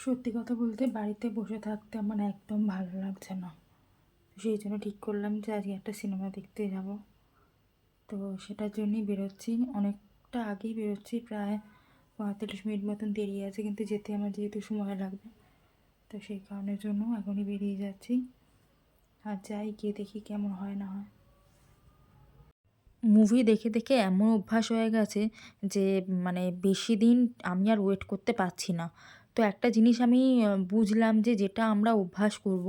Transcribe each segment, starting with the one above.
সত্যি কথা বলতে বাড়িতে বসে থাকতে আমার একদম ভালো লাগছে না। সেই জন্য ঠিক করলাম যে আজকে একটা সিনেমা দেখতে যাব। তো সেটার জন্যই বেরোচ্ছি। অনেকটা আগেই বেরোচ্ছি, প্রায় পঁয়তাল্লিশ মিনিট মতন দেরি আছে, কিন্তু যেতে আমার যেহেতু সময় লাগবে, তো সেই কারণের জন্য এখনই বেরিয়ে যাচ্ছি। আর যাই, গিয়ে দেখি কেমন হয় না হয়। মুভি দেখে দেখে এমন অভ্যাস হয়ে গেছে যে মানে বেশি দিন আমি আর ওয়েট করতে পারছি না। তো একটা জিনিস আমি বুঝলাম যে যেটা আমরা অভ্যাস করব,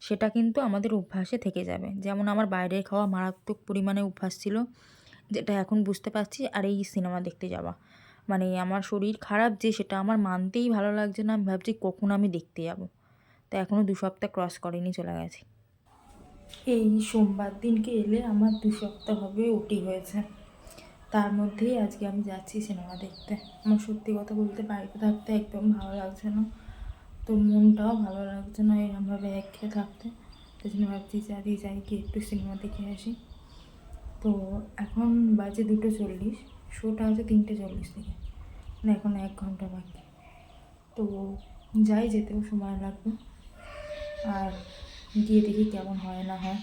সেটা কিন্তু আমাদের অভ্যাসে থেকে যাবে। যেমন আমার বাইরে খাওয়া মারাত্মক পরিমাণে অভ্যাস ছিল, যেটা এখন বুঝতে পারছি, আর এই সিনেমা দেখতে যাওয়া। মানে আমার শরীর খারাপ যে, সেটা আমার মানতেই ভালো লাগছে না, আমি ভাবছি কখন আমি দেখতে যাব। তো এখনও দু সপ্তাহ ক্রস করেনি, চলে গেছে। এই সোমবার দিনকে এলে আমার দু সপ্তাহ হবে ওটি হয়েছে। তার মধ্যেই আজকে আমি যাচ্ছি সিনেমা দেখতে। আমার সত্যি কথা বলতে বাড়িতে থাকতে একদম ভালো লাগছে না। তো মনটাও ভালো লাগছে না এরমভাবে একঘেয়ে থাকতে। তাই জন্য ভাবছি যে আজকে যাই কি একটু সিনেমা দেখে আসি। তো এখন বাজে দুটো চল্লিশ, শোটা হচ্ছে তিনটে চল্লিশ থেকে। মানে এখন এক ঘণ্টা বাকি। তো যাই, যেতেও সময় লাগবে। আর গিয়ে দেখি কেমন হয় না হয়।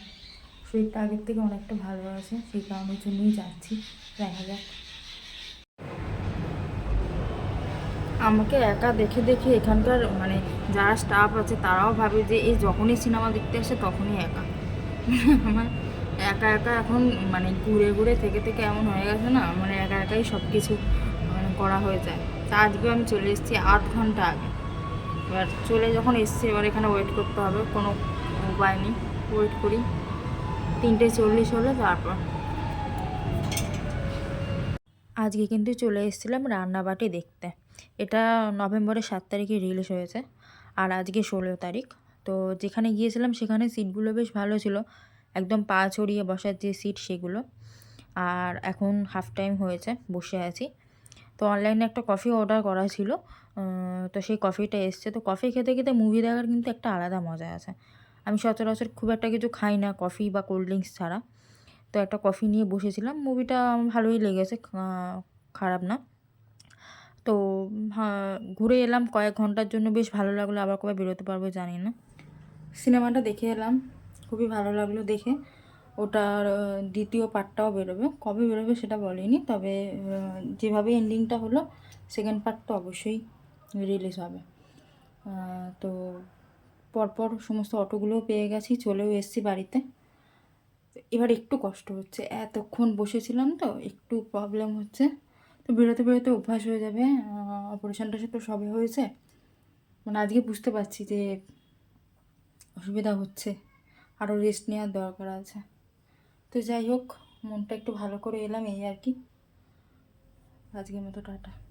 শরীরটা আগের থেকে অনেকটা ভালো আছে, সেই কারণের জন্যই যাচ্ছি। দেখা যাক। আমাকে একা দেখে দেখে এখানকার মানে যারা স্টাফ আছে, তারাও ভাবে যে এই যখনই সিনেমা দেখতে আসে, তখনই একা। আমার একা একা এখন মানে ঘুরে ঘুরে থেকে থেকে এমন হয়ে গেছে না মানে একা একাই সব কিছু মানে করা হয়ে যায়। তা আজকেও আমি চলে এসেছি আধ ঘণ্টা আগে। এবার চলে যখন এসছি, এবার এখানে ওয়েট করতে হবে। কোনো উপায় নেই ওয়েট করি। তিনটে চল্লিশ হলো, তারপর। আজকে কিন্তু চলে এসেছিলাম রান্নাবাটি দেখতে। এটা নভেম্বরের সাত তারিখে রিলিজ হয়েছে, আর আজকে ষোলো তারিখ। তো যেখানে গিয়েছিলাম সেখানে সিটগুলো বেশ ভালো ছিল। একদম পা ছড়িয়ে বসার যে সিট সেগুলো। আর এখন হাফ টাইম হয়েছে, বসে আছি। তো অনলাইনে একটা কফি অর্ডার করা ছিল। তো সেই কফিটা এসছে। তো কফি খেতে খেতে মুভি দেখার কিন্তু একটা আলাদা মজা আছে। আমি সচরাচর খুব একটা কিছু খাই না কফি বা কোল্ড ড্রিঙ্কস ছাড়া। তো একটা কফি নিয়ে বসেছিলাম মুভিটা আমার ভালোই লেগেছে খারাপ না। তো ঘুরে এলাম কয়েক ঘণ্টার জন্য, বেশ ভালো লাগল, আবার কবে বেরোতে পারব জানি না। সিনেমাটা দেখে এলাম, খুবই ভালো লাগল দেখে। ওটার দ্বিতীয় পার্টটাও বেরোবে, কবে বেরোবে সেটা বলেনি, তবে যেভাবে এন্ডিংটা হলো সেকেন্ড পার্ট তো অবশ্যই রিলিজ হবে। তো পরপর সমস্ত অটোগুলোও পেয়ে গেছি, চলেও এসেছি বাড়িতে। এবার একটু কষ্ট হচ্ছে। এতক্ষণ বসেছিলাম তো, একটু প্রবলেম হচ্ছে। তো বেরোতে বেরোতে অভ্যাস হয়ে যাবে। অপারেশনটা সে তো সবে হয়েছে। মানে আজকে বুঝতে পারছি যে অসুবিধা হচ্ছে। আরও রেস্ট নেওয়ার দরকার আছে। তো যাই হোক, মনটা একটু ভালো করে এলাম, এই আর কি। আজকের মতো টাটা।